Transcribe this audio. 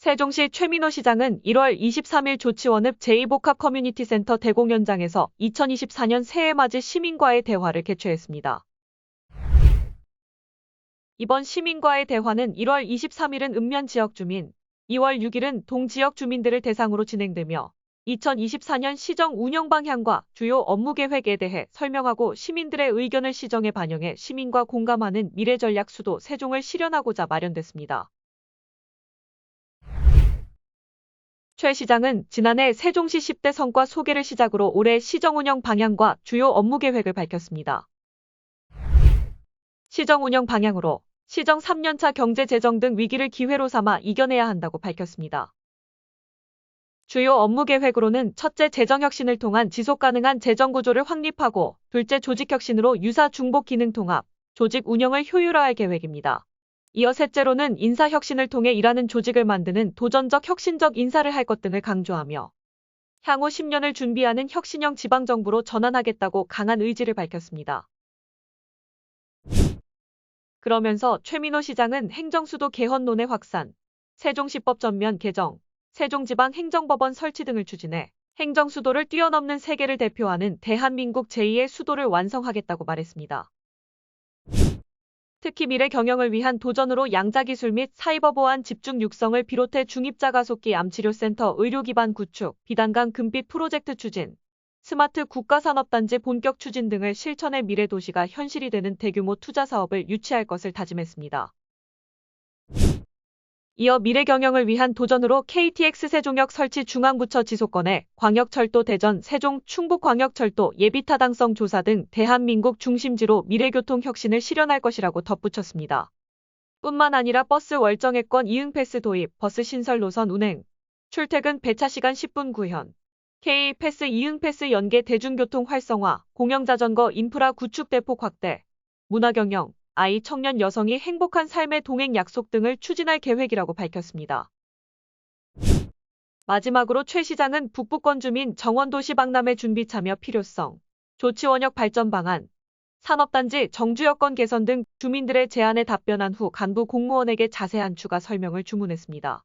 세종시 최민호 시장은 1월 23일 조치원읍 제2복합 커뮤니티센터 대공 연장에서 2024년 새해 맞이 시민과의 대화를 개최했습니다. 이번 시민과의 대화는 1월 23일은 읍면 지역 주민, 2월 6일은 동지역 주민들을 대상으로 진행되며 2024년 시정 운영 방향과 주요 업무 계획에 대해 설명하고 시민들의 의견을 시정에 반영해 시민과 공감하는 미래 전략 수도 세종을 실현하고자 마련됐습니다. 최 시장은 지난해 세종시 10대 성과 소개를 시작으로 올해 시정 운영 방향과 주요 업무 계획을 밝혔습니다. 시정 운영 방향으로 시정 3년차 경제 재정 등 위기를 기회로 삼아 이겨내야 한다고 밝혔습니다. 주요 업무 계획으로는 첫째 재정 혁신을 통한 지속 가능한 재정 구조를 확립하고 둘째 조직 혁신으로 유사 중복 기능 통합, 조직 운영을 효율화할 계획입니다. 이어 셋째로는 인사 혁신을 통해 일하는 조직을 만드는 도전적 혁신적 인사를 할 것 등을 강조하며 향후 10년을 준비하는 혁신형 지방정부로 전환하겠다고 강한 의지를 밝혔습니다. 그러면서 최민호 시장은 행정수도 개헌론의 확산, 세종시법 전면 개정, 세종지방 행정법원 설치 등을 추진해 행정수도를 뛰어넘는 세계를 대표하는 대한민국 제2의 수도를 완성하겠다고 말했습니다. 특히 미래 경영을 위한 도전으로 양자기술 및 사이버 보안 집중 육성을 비롯해 중입자 가속기 암치료센터 의료 기반 구축, 비단강 금빛 프로젝트 추진, 스마트 국가산업단지 본격 추진 등을 실천해 미래 도시가 현실이 되는 대규모 투자 사업을 유치할 것을 다짐했습니다. 이어 미래 경영을 위한 도전으로 KTX 세종역 설치 중앙부처 지속권에 광역철도 대전 세종 충북광역철도 예비타당성 조사 등 대한민국 중심지로 미래교통 혁신을 실현할 것이라고 덧붙였습니다. 뿐만 아니라 버스 월정액권 이응패스 도입, 버스 신설 노선 운행, 출퇴근 배차 시간 10분 구현, K패스 이응패스 연계 대중교통 활성화, 공영자전거 인프라 구축 대폭 확대, 문화경영, 아이 청년 여성이 행복한 삶의 동행 약속 등을 추진할 계획이라고 밝혔습니다. 마지막으로 최 시장은 북부권 주민 정원도시 박람회 준비 참여 필요성, 조치원역 발전 방안, 산업단지 정주 여건 개선 등 주민들의 제안에 답변한 후 간부 공무원에게 자세한 추가 설명을 주문했습니다.